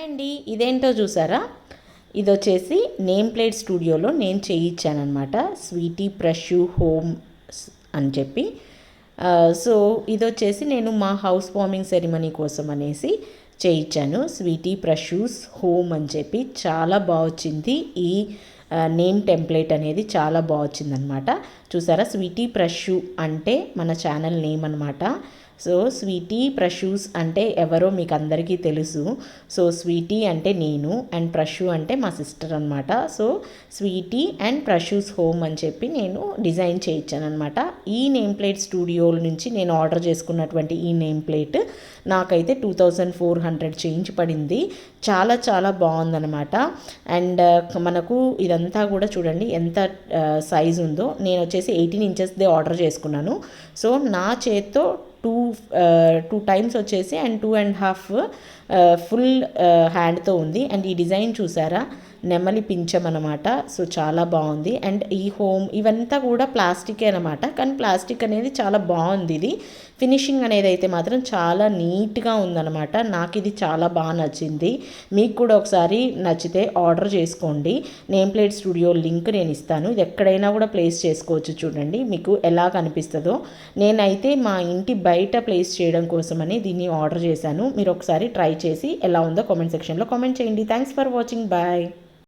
Hi అండి ఇదేంటో చూసారా? ఇది వచ్చేసి నేమ్ ప్లేట్ స్టూడియోలో నేను చేయించానమాట స్వీటీ ప్రషు హోమ్ అని చెప్పి. సో ఇది వచ్చేసి నేను మా హౌస్ వార్మింగ్ సెరిమనీ కోసం అనేసి చేయించాను. స్వీటీ ప్రషూస్ హోమ్ అని చెప్పి చాలా బాగా వచ్చింది ఈ నేమ్ టెంప్లేట్ అనేది చాలా బాగా వచ్చిందనమాట చూసారా? స్వీటీ ప్రషు అంటే మన ఛానల్ నేమ్ అనమాట సో స్వీటీ ప్రషూస్ అంటే ఎవరో మీకు అందరికీ తెలుసు. సో స్వీటీ అంటే నేను అండ్ ప్రషు అంటే మా సిస్టర్ అనమాట so Sweety and Prashu's home అని చెప్పి నేను డిజైన్ చేయించాను అనమాట ఈ నేమ్ ప్లేట్ స్టూడియో నుంచి నేను ఆర్డర్ చేసుకున్నటువంటి ఈ నేమ్ ప్లేట్ నాకైతే two thousand four hundred change పడింది. చాలా చాలా బాగుందనమాట అండ్ మనకు ఇదంతా కూడా చూడండి ఎంత సైజ్ ఉందో. నేను వచ్చేసి ఎయిటీన్ ఇంచెస్ది ఆర్డర్ చేసుకున్నాను. సో నా చేత్తో టూ టూ టైమ్స్ వచ్చేసి and two and half full హ్యాండ్తో ఉంది. అండ్ ఈ డిజైన్ చూసారా? నెమలి పింఛం అనమాట సో చాలా బాగుంది. అండ్ ఈ హోమ్ ఇవంతా కూడా ప్లాస్టికే అనమాట కానీ ప్లాస్టిక్ అనేది చాలా బాగుంది ఇది. ఫినిషింగ్ అనేది అయితే మాత్రం చాలా నీట్గా ఉందన్నమాట. నాకు ఇది చాలా బాగా నచ్చింది. మీకు కూడా ఒకసారి నచ్చితే ఆర్డర్ చేసుకోండి. నేమ్ ప్లేట్ స్టూడియో లింక్ నేను ఇస్తాను. ఇది ఎక్కడైనా కూడా ప్లేస్ చేసుకోవచ్చు చూడండి. మీకు ఎలా కనిపిస్తుందో. నేనైతే మా ఇంటి బయట ప్లేస్ చేయడం కోసమని దీన్ని ఆర్డర్ చేశాను. మీరు ఒకసారి ట్రై చేసి ఎలా ఉందో కామెంట్ సెక్షన్లో కామెంట్ చేయండి. Thanks for watching bye